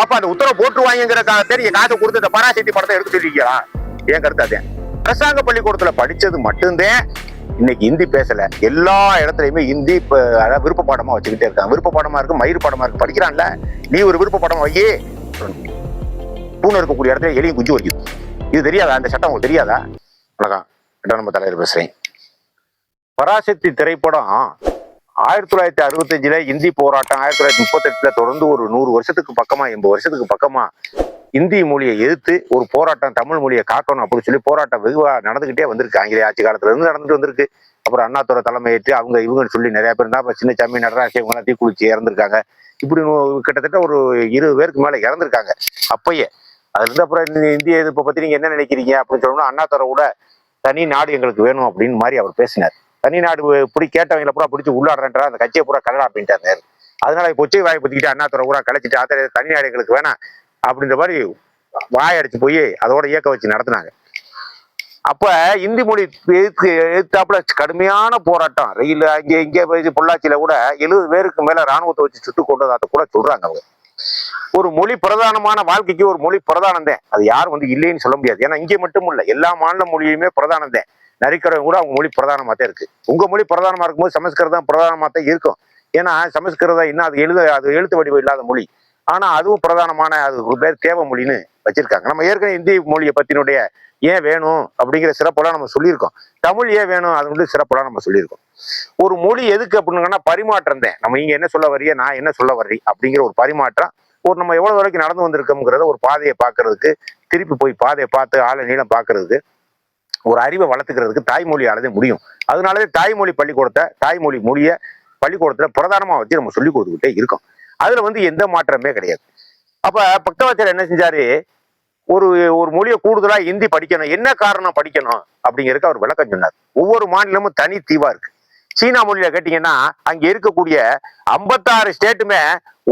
அப்ப அந்த உத்தரவு போட்டுருவாங்கிற தெரிய காசை கொடுத்து இந்த பராசக்தி படத்தை எடுத்து சொல்லிருக்கீங்களா என் கருத்து அதே. அரசாங்க பள்ளிக்கூடத்துல படிச்சது மட்டும்தான். இன்னைக்கு ஹிந்தி பேசல. எல்லா இடத்துலயுமே ஹிந்தி இப்போ விருப்ப பாடமா வச்சுக்கிட்டே இருக்காங்க. விருப்ப பாடமா இருக்கு மயிர் பாடமா இருக்கு. படிக்கிறான்ல. நீ ஒரு விருப்ப பாடம் வையே பூனை இருக்கக்கூடிய இடத்துல எலியும் குஞ்சு வரைக்கும் இது தெரியாதா? அந்த சட்டம் உங்களுக்கு தெரியாதா? வணக்கம் நம்ம தலைவர் பேசுறேன். பராசக்தி திரைப்படம் ஆயிரத்தி தொள்ளாயிரத்தி அறுபத்தஞ்சுல இந்தி போராட்டம் ஆயிரத்தி தொள்ளாயிரத்தி முப்பத்தெட்டுல தொடர்ந்து ஒரு நூறு வருஷத்துக்கு பக்கமா எண்பது வருஷத்துக்கு பக்கமா இந்தி மொழியை எதிர்த்து ஒரு போராட்டம் தமிழ் மொழியை காக்கணும் அப்படின்னு சொல்லி போராட்டம் வெகுவா நடந்துகிட்டே வந்திருக்கு. ஆங்கிலேய ஆட்சி காலத்துல இருந்து நடந்துட்டு வந்திருக்கு. அப்புறம் அண்ணாத்துறை தலைமையேற்று அவங்க இவங்கன்னு சொல்லி நிறைய பேர் இருந்தா சாமி சின்னச்சாமி இவங்க இவங்கெல்லாம் தீக்குளிச்சு இறந்துருக்காங்க. இப்படி கிட்டத்தட்ட ஒரு இருபது பேருக்கு மேல இறந்துருக்காங்க. அப்பயே. அதுல அப்புறம் இந்த இந்திய எதிர்ப்பை பத்தி நீங்க என்ன நினைக்கிறீங்க அப்படின்னு சொல்லணும்னா அண்ணாத்துறை கூட தனி நாடு எங்களுக்கு வேணும் அப்படின்னு மாதிரி அவர் பேசினார். தனி நாடு இப்படி கேட்டவங்களை பூரா பிடிச்சி உள்ளாடுறேன்றா அந்த கட்சியை பூரா கல்லடா அப்படின்ட்டாரு அதனால இப்போ ஒச்சை வாய் பத்திக்கிட்டு அண்ணாதுரை பூரா கலைச்சிட்டு ஆத்திர தனி நாடு எங்களுக்கு வேணாம். அப்படின்ற மாதிரி வாய் அடிச்சு போய் அதோட இயக்க வச்சு நடத்தினாங்க. அப்ப இந்தி மொழி எதிர்த்து எதிர்த்தாப்புல கடுமையான போராட்டம். ரயில் அங்கே இங்கே போய் பொள்ளாச்சியில கூட எழுபது பேருக்கு மேல ராணுவத்தை வச்சு சுட்டு கொண்டதாக கூட சொல்றாங்க அவங்க. ஒரு மொழி பிரதானமான வாழ்க்கைக்கு ஒரு மொழி பிரதானம் தான் அது யாரும் வந்து இல்லைன்னு சொல்ல முடியாது. ஏன்னா இங்கே மட்டும் இல்ல எல்லா மாநில மொழியுமே பிரதானம் தான் நரிக்கிறவங்க கூட அவங்க மொழி பிரதானமாக தான் இருக்குது உங்கள் மொழி பிரதானமாக இருக்கும்போது சமஸ்கிருதம் பிரதானமாக தான் இருக்கும். ஏன்னா சமஸ்கிருதம் இன்னும் அது எழுத அது எழுத்து வடிவம் இல்லாத மொழி. ஆனால் அதுவும் பிரதானமான அது ஒரு பேர் தேவ மொழின்னு வச்சுருக்காங்க. நம்ம ஏற்கனவே இந்தி மொழியை பற்றினுடைய ஏன் வேணும் அப்படிங்கிற சிறப்பெல்லாம் நம்ம சொல்லியிருக்கோம். தமிழ் ஏன் வேணும் அது வந்து சிறப்பெல்லாம் நம்ம சொல்லியிருக்கோம். ஒரு மொழி எதுக்கு அப்படின்னா பரிமாற்றம் தான். நம்ம இங்கே என்ன சொல்ல வர்றீங்க நான் என்ன சொல்ல வர்றீ அப்படிங்கிற ஒரு பரிமாற்றம். ஒரு நம்ம எவ்வளோ வரைக்கும் நடந்து வந்திருக்கோங்கிறத ஒரு பாதையை பார்க்கறதுக்கு திருப்பி போய் பாதையை பார்த்து ஆளை நீளம் பார்க்கறதுக்கு ஒரு அறிவை வளர்த்துக்கிறதுக்கு தாய்மொழியாலதே முடியும். அதனாலவே தாய்மொழி பள்ளிக்கூடத்தை தாய்மொழி மொழியை பள்ளிக்கூடத்துல பிரதானமா வச்சு நம்ம சொல்லி கொடுத்துக்கிட்டே இருக்கோம். அதுல வந்து எந்த மாற்றமே கிடையாது. அப்ப பக்தவச்சர் என்ன செஞ்சாரு? ஒரு ஒரு மொழியை கூடுதலா ஹிந்தி படிக்கணும். என்ன காரணம் படிக்கணும்? அப்படிங்கிறதுக்கு அவர் விளக்கம் சொன்னார். ஒவ்வொரு மாநிலமும் தனி தீவா இருக்கு. சீனா மொழியில கேட்டீங்கன்னா அங்க இருக்கக்கூடிய ஐம்பத்தாறு ஸ்டேட்டுமே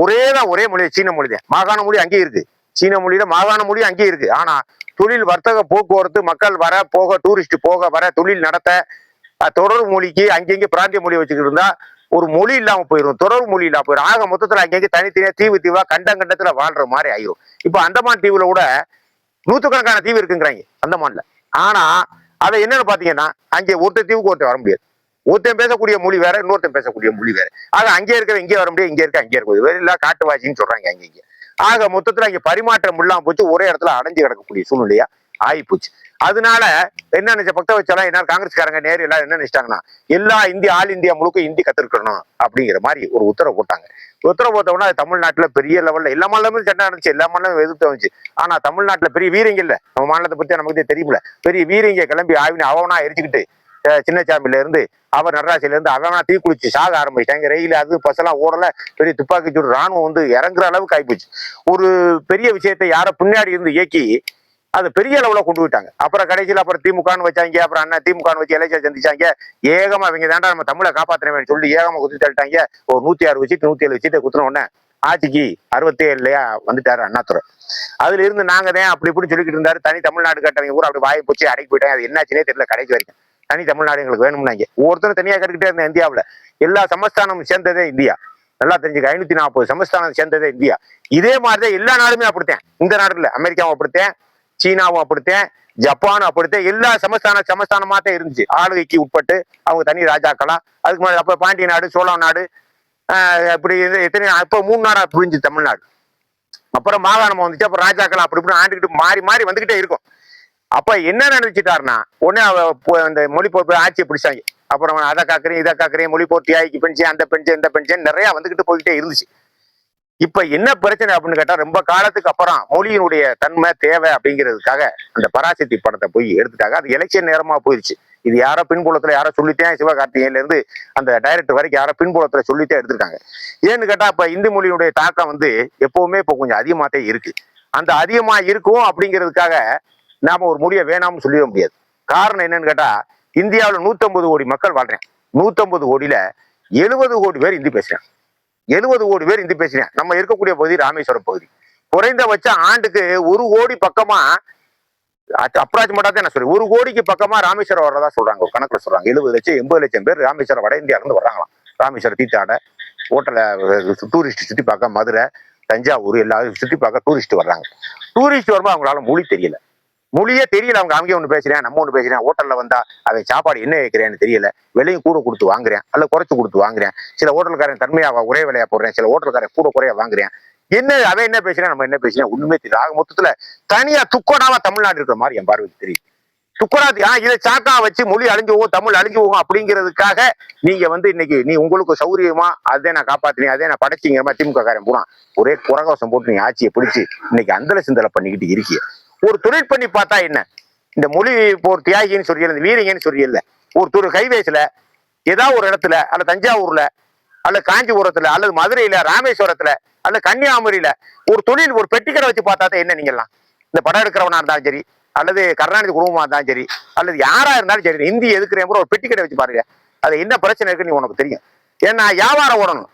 ஒரே தான் ஒரே மொழி சீன மொழி தான் மாகாண மொழி அங்கேயும் இருக்கு. சீன மொழியில மாகாண மொழியும் அங்கேயும் இருக்கு. ஆனா தொழில் வர்த்தக போக்குவரத்து மக்கள் வர போக டூரிஸ்ட் போக வர தொழில் நடத்த தொடர் மொழிக்கு அங்கங்கே பிராந்திய மொழி வச்சுக்கிட்டு இருந்தா ஒரு மொழி இல்லாமல் போயிடும் தொடர் மொழி இல்லாம போயிடும் ஆக மொத்தத்துல அங்கங்கே தனித்தனியா தீவு தீவா கண்டங்கண்டத்துல வாழ்ற மாதிரி ஆயிரும். இப்போ அந்தமான் தீவுல கூட நூற்றுக்கணக்கான தீவு இருக்குங்கிறாங்க அந்தமான்ல. ஆனா அதை என்னன்னு பாத்தீங்கன்னா அங்கே ஒருத்தர் தீவுக்கு ஒருத்தர் வர முடியாது. ஒருத்தன் பேசக்கூடிய மொழி வேற இன்னொருத்தன் பேசக்கூடிய மொழி வேற. ஆக அங்கே இருக்கிற இங்கே வர முடியாது இங்கே இருக்க அங்கே இருக்க வேற இல்லை காட்டுவாசின்னு சொல்றாங்க அங்க இங்க ஆக மொத்தத்துல அங்க பரிமாற்றம் இல்லாம போச்சு. ஒரே இடத்துல அடைஞ்சு கிடக்கக்கூடிய சூழ்நிலையா ஆகி போச்சு அதனால என்ன நினைச்ச பக்த வச்சாலும் என்ன காங்கிரஸ்காரங்க நேரு எல்லாம் என்ன நினைச்சிட்டாங்கன்னா எல்லா இந்தியா ஆல் இந்தியா முழுக்க இந்தி கத்துருக்கணும் அப்படிங்கிற மாதிரி ஒரு உத்தரவு போட்டாங்க. உத்தரவு போட்டோம்னா அது தமிழ்நாட்டுல பெரிய லெவல்ல எல்லா மாநிலமும் சண்டை நடந்துச்சு. எல்லா மாநிலமும் எதிர்த்து வந்துச்சு. ஆனா தமிழ்நாட்டுல பெரிய வீரங்க இல்ல. நம்ம மாநிலத்தை பத்தி நமக்கு தெரியல பெரிய வீரங்க கிளம்பி ஆவினி அவனா எரிச்சுக்கிட்டு அஹ், சின்னச்சாமியில இருந்து அவர் நடராசில இருந்து அவனா தீ குளிச்சு சாக ஆரம்பிச்சிட்டாங்க ரயில் அது பஸ்ஸெல்லாம் ஓடல. பெரிய துப்பாக்கி சூடு. ராணுவம் வந்து இறங்குற அளவுக்கு ஆயிப்போச்சு. ஒரு பெரிய விஷயத்தை யார பின்னாடி இருந்து இயக்கி அது பெரிய அளவுல கொண்டு போயிட்டாங்க. அப்புறம் கடைசியில் அப்புறம் திமுகன்னு வச்சாங்க. அப்புறம் அண்ணா திமுகன்னு வச்சு எலெக்ஷன் சந்திச்சாங்க. ஏகமா அவங்க தாண்டா நம்ம தமிழை காப்பாத்தினவேன்னு சொல்லி ஏகமா குத்தி தள்ளிட்டாங்க. ஒரு நூத்தி ஆறு வச்சுட்டு நூத்தி ஏழு வச்சுட்டு குத்துன உடனே ஆட்சிக்கு அறுபத்தி ஏழுலையா வந்துட்டாரு அண்ணாதுரை அதுல இருந்து நாங்க தான் அப்படி இப்படி சொல்லிக்கிட்டு இருந்தாரு. தனி தமிழ்நாடு கட்டவங்க கூட அப்படி வாய் போச்சு அடைக்கி போயிட்டாங்க. அது என்னாச்சுனே தெரியல கடைக்கு வரைக்கும். தனி தமிழ்நாடு எங்களுக்கு வேணும்னாங்க. ஒவ்வொருத்தரும் தனியாக கட்டுக்கிட்டே இருந்தேன் இந்தியாவில். எல்லா சமஸ்தானமும் சேர்ந்ததே இந்தியா. நல்லா தெரிஞ்சுக்க ஐநூத்தி நாற்பது சமஸ்தானம் சேர்ந்ததே இந்தியா. இதே மாதிரிதான் எல்லா நாடுமே அப்படித்தேன். இந்த நாடுல அமெரிக்காவும் அப்படித்தேன் சீனாவும் அப்படித்தேன் ஜப்பானும் அப்படித்தேன் எல்லா சமஸ்தான சமஸ்தானமா தான் இருந்துச்சு. ஆளுகைக்கு உட்பட்டு அவங்க தனி ராஜாக்களா. அதுக்கு முன்னாடி அப்ப பாண்டிய நாடு சோழ நாடு இப்படி எத்தனை இப்போ மூணு நாடா புரிஞ்சு தமிழ்நாடு. அப்புறம் மாகாணம் வந்துச்சு. அப்புறம் ராஜாக்களா அப்படி இப்படி ஆண்டுகிட்டு மாறி மாறி வந்துகிட்டே இருக்கும். அப்ப என்ன நினைச்சிட்டாருன்னா உடனே அவ இந்த அந்த மொழி போர் ஆட்சியை பிடிச்சாங்க. அப்புறம் அதை காக்குறேன் இதை காக்குறேன் மொழி போர் ஆய்க்கு பென்ஷன் அந்த பென்ஷன் இந்த பென்ஷன் நிறைய வந்துகிட்டு போய்கிட்டே இருந்துச்சு. இப்ப என்ன பிரச்சனை அப்படின்னு கேட்டா ரொம்ப காலத்துக்கு அப்புறம் மொழியினுடைய தன்மை தேவை அப்படிங்கிறதுக்காக அந்த பராசக்தி படத்தை போய் எடுத்துட்டாங்க. அது எலெக்ஷன் நேரமா போயிடுச்சு இது யாரோ பின்புலத்துல யாரோ சொல்லித்தான் சிவகார்த்திகேயன்ல இருந்து அந்த டைரக்டர் வரைக்கும் யாரோ பின்புலத்துல சொல்லித்தான் எடுத்திருக்காங்க. ஏன்னு கேட்டா இப்ப இந்து மொழியினுடைய தாக்கம் வந்து எப்பவுமே இப்போ கொஞ்சம் அதிகமாத்தே இருக்கு. அந்த அதிகமா இருக்கும் அப்படிங்கிறதுக்காக நாம ஒரு மொழியை வேணாம்னு சொல்லிட முடியாது. காரணம் என்னன்னு கேட்டா இந்தியாவில் 150 கோடி மக்கள் வாழ்றேன். 150 கோடியில எழுபது கோடி பேர் இந்தி பேசுறேன் எழுபது கோடி பேர் இந்தி பேசுறேன் நம்ம இருக்கக்கூடிய பகுதி ராமேஸ்வரம் பகுதி. குறைந்தபட்சம் ஆண்டுக்கு ஒரு கோடி பக்கமா அப்ராக்சிமேட்டா தான் நான் ஒரு கோடிக்கு பக்கமா ராமேஸ்வரம் வர்றதா சொல்றாங்க. ஒரு கணக்குல சொல்றாங்க. எழுபது லட்சம் எண்பது லட்சம் பேர் ராமேஸ்வரம் வட இந்தியா இருந்து வர்றாங்களாம். ராமேஸ்வரம் தீத்தாட ஹோட்டல டூரிஸ்ட் சுத்தி பார்க்க மதுரை தஞ்சாவூர் எல்லாரும் சுற்றி பார்க்க டூரிஸ்ட் வர்றாங்க. டூரிஸ்ட் வரும்போது அவங்களால மொழி தெரியல. மொழியே தெரியல அவங்க அவங்க ஒன்று பேசுறேன் நம்ம ஒன்று பேசுறேன் ஹோட்டல்ல வந்தா அவன் சாப்பாடு என்ன வைக்கிறேன்னு தெரியல. விலையும் கூட கொடுத்து வாங்குறேன் அல்ல குறைச்சு கொடுத்து வாங்குறேன். சில ஹோட்டல்காரன் தன்மையா ஒரே விலையா போடுறேன் சில ஹோட்டல்காரன் கூட குறைய வாங்குறேன். என்ன அவன் என்ன பேசுறேன் நம்ம என்ன பேசுறேன் ஒண்ணுமே தெரியல. ஆக மொத்தத்துல தனியா துக்கோடாம தமிழ்நாடு இருக்கிற மாதிரி என் பார்வைக்கு தெரியுது. துக்கோடாது ஆ இதை சாக்கா வச்சு மொழி அழிஞ்சு போகும் தமிழ் அழிஞ்சு போகும் அப்படிங்கிறதுக்காக நீங்க வந்து இன்னைக்கு நீ உங்களுக்கு சௌரியமா அதே நான் காப்பாத்தினேன் அதே நான் படைச்சிங்கிற மாதிரி திமுக காரன் போனா ஒரே குரகோசம் போட்டு நீ ஆட்சியை பிடிச்சு இன்னைக்கு அந்தல சிந்தலை பண்ணிக்கிட்டு இருக்கிய ஒரு தொழில் பண்ணி பார்த்தா என்ன? இந்த மொழி இப்போ ஒரு தியாகின்னு சொல்லியல இந்த வீரங்கன்னு சொல்லியல ஒரு துரு கைவேசில ஏதாவது ஒரு இடத்துல அல்ல தஞ்சாவூர்ல அல்ல காஞ்சிபுரத்துல அல்லது மதுரையில ராமேஸ்வரத்துல அல்ல கன்னியாகுமரியில ஒரு தொழில் ஒரு பெட்டிக்கடை வச்சு பார்த்தா தான் என்ன நீங்கெல்லாம் இந்த படம் எடுக்கிறவனா இருந்தாலும் சரி அல்லது கருணாநிதி குடும்பமா இருந்தாலும் சரி அல்லது யாரா இருந்தாலும் சரி இந்தி எதுக்குறேன் கூட ஒரு பெட்டிக்கடை வச்சு பாருங்க. அது என்ன பிரச்சனை இருக்குன்னு உனக்கு தெரியும். ஏன்னா வியாபாரம் ஓடணும்.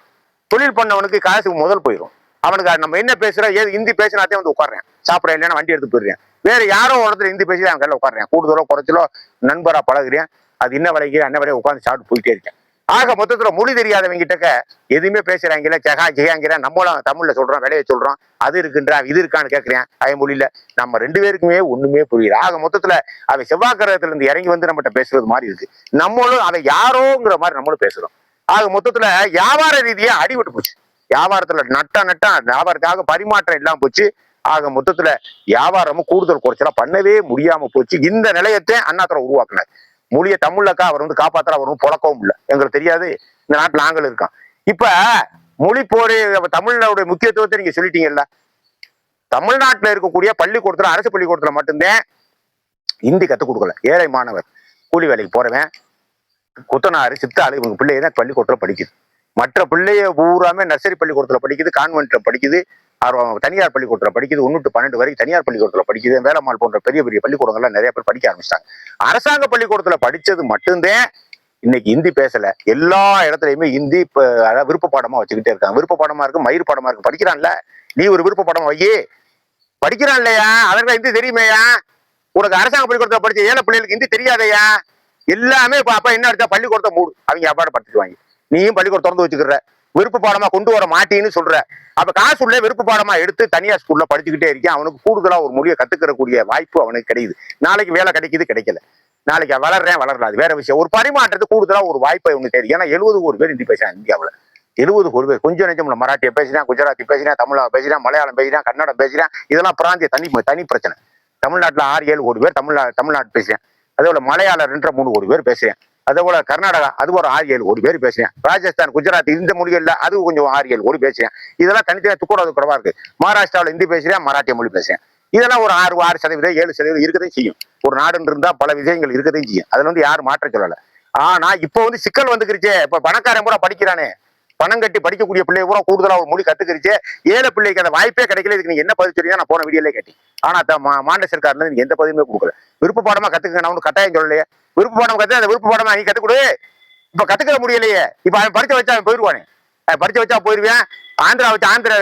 தொழில் பண்ணவனுக்கு காசுக்கு முதல் போயிடும் அவனுக்கு நம்ம என்ன பேசுறோம் ஏது ஹிந்தி பேசினாத்தே வந்து உட்காடுறேன் சாப்பிட இல்லைன்னா வண்டி எடுத்து போயிடுறேன். வேற யாரோ ஒரு இந்து பேசி அவன் கையில் உட்காடுறேன் கூடுதலோ குறைச்சலோ நண்பரா பழகுறேன் அது என்ன விலைக்கு என்ன விலையை உட்காந்து சாப்பிட்டு போயிட்டே இருக்கேன். ஆக மொத்தத்துல மொழி தெரியாதவங்க கிட்டக்க எதுவுமே பேசுறாங்கல்ல ஜெகா ஜெயாங்கிற நம்மளும் தமிழ்ல சொல்றோம் விலையை சொல்றோம் அது இருக்குன்றா இது இருக்கான்னு கேட்கிறேன் அவன் மொழியில நம்ம ரெண்டு பேருக்குமே ஒண்ணுமே புரியல. ஆக மொத்தத்துல அவன் செவ்வாய் கிரகத்துல இருந்து இறங்கி வந்து நம்மகிட்ட பேசுறது மாதிரி இருக்கு. நம்மளும் அவன் யாரோங்கிற மாதிரி நம்மளும் பேசுறோம். ஆக மொத்தத்துல வியாபார ரீதியா அடிபட்டு போச்சு. வியாபாரத்துல நட்டா நட்டா வியாபாரத்துக்காக பரிமாற்றம் இல்லாம போச்சு. ஆக மொத்தத்துல வியாபாரமும் கூடுதல் குறைச்சலா பண்ணவே முடியாம போச்சு. இந்த நிலையத்தை அண்ணாத்துறை உருவாக்குனார். மொழியை தமிழ்லக்கா அவர் வந்து காப்பாத்துற அவர் வந்து புழக்கவும் இல்லை. எங்களுக்கு தெரியாது. இந்த நாட்டுல நாங்கள் இருக்கோம் இப்ப மொழி போரே தமிழோட முக்கியத்துவத்தை நீங்க சொல்லிட்டீங்கல்ல? தமிழ்நாட்டுல இருக்கக்கூடிய பள்ளிக்கூடத்துல அரசு பள்ளிக்கூடத்துல மட்டும்தான் ஹிந்தி கத்துக் கொடுக்கல. ஏழை மாணவர் கூலி வேலைக்கு போறவன் குத்தனாறு சித்தாளு இவங்க பிள்ளைய தான் பள்ளிக்கூடத்துல படிக்குது. மற்ற பிள்ளைய பூராமே நர்சரி பள்ளிக்கூடத்துல படிக்குது கான்வென்ட்ல படிக்குது. தனியார் பள்ளிக்கூடத்துல படிக்குது ஒன்று டு பன்னெண்டு வரைக்கும் தனியார் பள்ளிக்கூடத்துல படிக்குது வேலம்மாள் போன்ற பெரிய பெரிய பள்ளிக்கூடங்கள்லாம் நிறைய பேர் படிக்க ஆரம்பிச்சிட்டாங்க. அரசாங்க பள்ளிக்கூடத்துல படிச்சது மட்டும்தான் இன்னைக்கு ஹிந்தி பேசல. எல்லா இடத்துலயுமே ஹிந்தி இப்போ அதாவது விருப்ப பாடமா வச்சுக்கிட்டே இருக்காங்க. விருப்ப பாடமா இருக்கு மயிர் பாடமா இருக்கு. படிக்கிறான்ல? நீ ஒரு விருப்ப பாடமா வையே படிக்கிறான் இல்லையா அதற்கு ஹிந்தி தெரியுமேயா? உனக்கு அரசாங்க பள்ளிக்கூடத்தில் படிச்ச ஏழை பிள்ளைகளுக்கு ஹிந்தி தெரியாதையா? எல்லாமே இப்போ அப்ப என்ன அடிச்சா பள்ளிக்கூடத்தை மூடு. அவங்க அப்பாட படிச்சுக்குவாங்க நீயும் பள்ளிக்கூடம் திறந்து வச்சுக்கிற விருப்ப பாடமா கொண்டு வர மாட்டேன்னு சொல்ற. அப்ப காசு உள்ள விருப்ப பாடமா எடுத்து தனியார் ஸ்கூல்ல படிச்சுக்கிட்டே இருக்கேன். அவனுக்கு கூடுதலா ஒரு மொழியை கத்துக்கிறக்கூடிய வாய்ப்பு அவனுக்கு கிடைக்குது நாளைக்கு வேலை கிடைக்குது கிடைக்கல. நாளைக்கு வளர்றேன் வளரலாது வேற விஷயம். ஒரு பரிமாற்றத்துக்கு கூடுதலா ஒரு வாய்ப்பை அவனுக்கு தெரியும் ஏன்னா எழுபது கோடி பேர் ஹிந்தி பேசுறான் இந்தியாவுல. எழுபது கோடி பேர். கொஞ்சம் நெஞ்சம் இல்ல. மராட்டிய பேசுறேன் குஜராத்தி பேசினா தமிழா பேசினா மலையாளம் பேசினா கன்னடம் பேசினா இதெல்லாம் பிராந்திய தனி தனி பிரச்சனை. தமிழ்நாட்டுல ஆறு ஏழு கோடி பேர் தமிழ்நா தமிழ்நாட்டு பேசுறேன். அதே போல மலையாளம் ரெண்டரை மூணு கோடி பேர் பேசுறேன். அதே போல கர்நாடகா அது ஒரு ஆறு ஏழு கோடி பேர் பேசுறேன். ராஜஸ்தான் குஜராத் இந்த மொழிகள்ல அது கொஞ்சம் ஆறு ஏழு கோடி பேசுறேன். இதெல்லாம் தனித்தனியாக துக்கூடாது குறவா இருக்கு. மகாராஷ்டிராவில் ஹிந்தி பேசுறேன் மராட்டிய மொழி பேசுறேன். இதெல்லாம் ஒரு ஆறு ஆறு சதவீதம் ஏழு சதவீதம் இருக்கதையும் செய்யும். ஒரு நாடுன்னு இருந்தா பல விஷயங்கள் இருக்கதையும் செய்யும். அதுல வந்து யாரும் மாற்ற சொல்லலை. ஆனா இப்போ வந்து சிக்கல் வந்துக்கிருச்சே. இப்ப பணக்காரன் கூட படிக்கிறானே. பணம் கட்டி படிக்கக்கூடிய பிள்ளை பூரா கூடுதலாக ஒரு மொழி கத்துக்கிருச்சு. ஏழை பிள்ளைக்கு அந்த வாய்ப்பே கிடைக்கல. இதுக்கு நீங்க என்ன பதில் சொல்றீங்க? நான் போன வீடியோலே கேட்டேன். ஆனா த- மா- மாநில சர்க்கார்ல இருந்து நீங்க எந்த பதிலுமே கொடுக்கல. விருப்ப பாடமா கத்துக்க நான் ஒன்று கட்டாயம் சொல்லலையே. விருப்ப பாடம் கத்து அந்த விருப்ப பாடமா நீ கத்துக் இப்ப கத்துக்கிற முடியலையே. இப்ப அவன் படிச்ச வச்சா அவன் போயிடுவானே அவன் படிச்ச வச்சா போயிருவேன். ஆந்திரா வச்சு ஆந்திர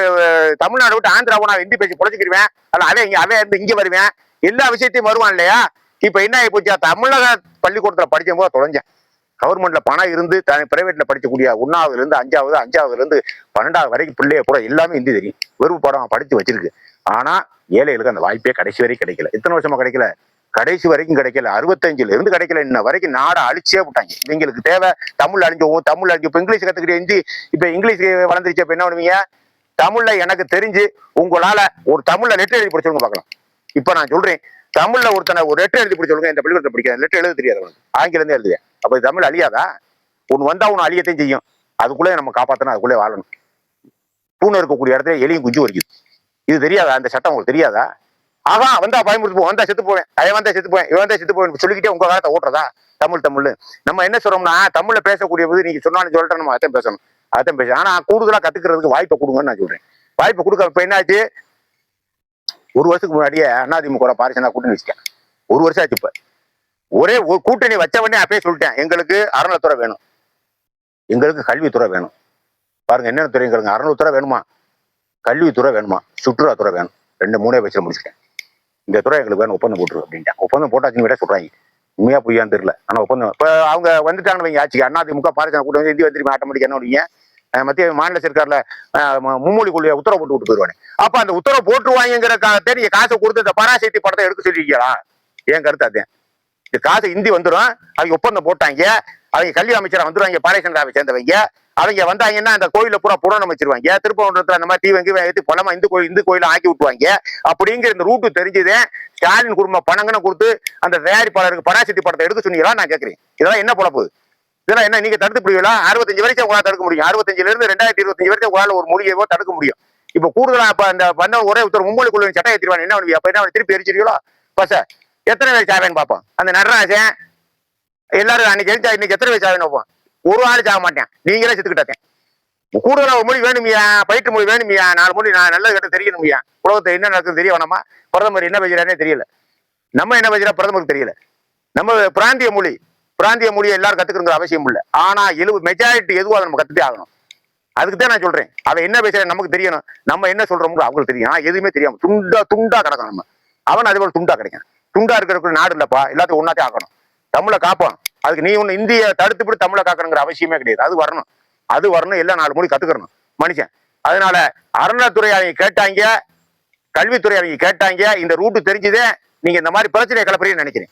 தமிழ்நாடு விட்டு ஆந்திரா நான் ஹிந்தி பேசி புழைச்சிக்கிடுவேன் அல்ல அவன் இங்க அவன் இருந்து இங்கே வருவேன். எல்லா விஷயத்தையும் வருவான் இல்லையா? இப்ப என்ன ஆகி போச்சு? தமிழக பள்ளிக்கூடத்தில் படிக்கும் போது தொலைஞ்சேன். கவர்மெண்ட்ல பணம் இருந்து பிரைவேட்ல படிக்கக்கூடிய ஒன்னாவதுல இருந்து அஞ்சாவது அஞ்சாவதுல இருந்து பன்னெண்டாவது வரைக்கும் பிள்ளைய கூட எல்லாமே ஹிந்தி தெரியும். வெறுப்பு பாடம் படித்து வச்சிருக்கு. ஆனா ஏழைகளுக்கு அந்த வாய்ப்பே கடைசி வரைக்கும் கிடைக்கல. எத்தனை வருஷமா கிடைக்கல? கடைசி வரைக்கும் கிடைக்கல. அறுபத்தஞ்சுல இருந்து கிடைக்கல. இன்ன வரைக்கும் நாடை அழிச்சே விட்டாங்க. இவங்களுக்கு தேவை தமிழ் அழிஞ்சு போகும் தமிழ் அழிஞ்சு. இப்போ இங்கிலீஷ் கத்துக்கிட்டு ஹிந்தி இப்ப இங்கிலீஷ் வளர்ந்துருச்சு. இப்ப என்ன பண்ணுவீங்க? தமிழ்ல எனக்கு தெரிஞ்சு உங்களால ஒரு தமிழ்ல லெட்டர் எழுதி படிச்சு பார்க்கலாம். இப்ப நான் சொல்றேன் தமிழ்ல ஒருத்தனை ஒரு லெட்டர் எழுதி படிச்சு இந்த பள்ளிக்கூடத்தை படிக்காது லெட்டர் எழுத தெரியாது ஆங்கிலம் எழுதுவேன். அப்போ தமிழ் அழியாதா? ஒன்று வந்தா ஒன்று அழியத்தையும் செய்யும். அதுக்குள்ளே நம்ம காப்பாற்றணும் அதுக்குள்ளே வாழணும். பூனை இருக்கக்கூடிய இடத்துல எலியும் குஞ்சு வரைக்குது இது தெரியாதா? அந்த சட்டம் உங்களுக்கு தெரியாதா? ஆகா வந்தா பயமுறுத்து போ வந்தா செத்து போவேன். அவன் வந்தா செத்து போவேன் இவன் வந்தா செத்து போவேன் சொல்லிக்கிட்டே உங்க காலத்தை ஓட்டுறதா? தமிழ் தமிழ். நம்ம என்ன சொல்றோம்னா தமிழ்ல பேசக்கூடிய போது நீங்க சொன்னாலும் சொல்லிட்டு நம்ம அதான் பேசணும். அதான் பேசணும். ஆனா கூடுதலா கத்துக்கிறதுக்கு வாய்ப்பை கொடுங்கன்னு நான் சொல்றேன். வாய்ப்பை கொடுக்க இப்ப என்னாச்சு? ஒரு வருஷத்துக்கு முன்னாடியே அதிமுக பாரிசனா கூட்டணி வச்சுட்டேன் ஒரு வருஷம் ஆச்சு இப்ப. ஒரே ஒரு கூட்டணி வச்ச உடனே அப்பயே சொல்லிட்டேன் எங்களுக்கு அறநிலத்துறை வேணும். எங்களுக்கு கல்வித்துறை வேணும். பாருங்க என்னென்ன துறை எங்களுக்கு வேணுமா? கல்வித்துறை வேணுமா? சுற்றுலாத்துறை வேணும். ரெண்டு மூணே வச்சு முடிச்சிட்டேன். இந்த துறை எங்களுக்கு வேணும் ஒப்பந்தம் போட்டுரு அப்படின்ட்டேன். ஒப்பந்தம் போட்டாச்சுன்னு விட சொல்றாங்க. உண்மையா பொய்யான்னு தெரியல. ஆனா ஒப்பந்தம் இப்போ அவங்க வந்துட்டாங்கன்னு வைங்க ஆட்சிக்கு. அதிமுக பாரிசனா கூட்டம் வந்து இந்தி வந்துருமே ஆட்டோமேட்டிக் என்ன பண்ணுவீங்க மத்திய மாநில சர்க்கார்ல மும்மொழி கொள்கையை உத்தரவு போட்டு விட்டு போயிடுவானே. அப்ப அந்த உத்தரவு போட்டுருவாங்கிற நீங்க காசை கொடுத்து இந்த பராசக்தி படத்தை எடுக்க சொல்லிருக்கீங்களா? என் கருத்து அதே? காசு இந்தி வந்துடும் அவங்க ஒப்பந்தம் போட்டாங்க. அவங்க கல்வி அமைச்சராக வந்துடுவாங்க பாரேசன்காவை சேர்ந்தவங்க. அவங்க வந்தாங்கன்னா அந்த கோயில பூரா புறம் அமைச்சிருவாங்க திருப்பவன்றத்துல அந்த மாதிரி தீ வங்கி ஏற்றி பணமா இந்து கோயில் இந்து கோயில ஆக்கி விட்டுவாங்க அப்படிங்கிற இந்த ரூட்டு தெரிஞ்சதே ஸ்டாலின் குடும்பம் பணங்கன்னு கொடுத்து அந்த தயாரிப்பாளருக்கு பராசக்தி படத்தை எடுக்க சொன்னீங்களா? நான் கேட்கறேன். இதெல்லாம் என்ன பொழப்பு? இதெல்லாம் என்ன நீங்க தடுத்து பிடிவீங்களா அறுபத்தஞ்சு வரைக்கும் உங்களால் தடுக்க முடியும். அறுபத்தஞ்சுல இருந்து ரெண்டாயிரத்தி இருபத்தஞ்சு வரைக்கும் உங்களால் ஒரு மொழியவோ தடுக்க முடியும். இப்போ கூடுதலா இப்ப அந்த வந்த ஒரே ஒருத்தர் மும்மொழி குழுவின் சட்டம் ஏற்றிடுவாங்க என்ன பண்ணுவீங்க? அப்ப என்ன திருப்பி எரிச்சிருக்கீங்களோ பச எத்தனை பேர் சாவேன்னு பார்ப்போம். அந்த நடராஜன் எல்லாரும் அன்னைக்கு எழுந்தா இன்னைக்கு எத்தனை பேர் சாவேன்னு பார்ப்போம். ஒரு ஆள் சாக மாட்டேன். நீங்களே செத்துக்கிட்டேன் கூடுதலாக ஒரு மொழி வேணுமியா? பயிற்று மொழி வேணுமியா? நாலு மொழி நான் நல்லது கட்ட தெரியணுமியா? உலகத்தை என்ன நடக்குது தெரிய வேணாமா? பிரதமர் என்ன பேசுறாருன்னே தெரியல. நம்ம என்ன பேசுறா பிரதமருக்கு தெரியல. நம்ம பிராந்திய மொழி பிராந்திய மொழியை எல்லாரும் கத்துக்கணுங்கிற அவசியம் இல்லை. ஆனா எழுபது மெஜாரிட்டி எதுவும் அதை நம்ம கத்துட்டே ஆகணும். அதுக்கு தான் நான் சொல்றேன். அவன் என்ன பேசுறேன் நமக்கு தெரியணும். நம்ம என்ன சொல்றோம்னு அவங்களுக்கு தெரியும். ஆனால் எதுவுமே தெரியாம துண்டா துண்டா கிடக்கும் நம்ம. அவன் அதே போல துண்டா கிடைக்கும் துண்டா இருக்கிற நாடு இல்லப்பா. எல்லாத்தையும் ஒன்னாத்தே ஆக்கணும். தமிழை காப்போம். அதுக்கு நீ ஒன்று இந்திய தடுத்துப்படி தமிழை காக்கணுங்கிற அவசியமே கிடையாது. அது வரணும். அது வரணும். எல்லா நாலு மொழி கத்துக்கணும் மனுஷன். அதனால அறநிலத்துறை அவங்க கேட்டாங்க கல்வித்துறை அவங்க கேட்டாங்க இந்த ரூட்டு தெரிஞ்சுதே நீங்க இந்த மாதிரி பிரச்சனையை கிளப்புறீங்கன்னு நினைக்கிறேன்.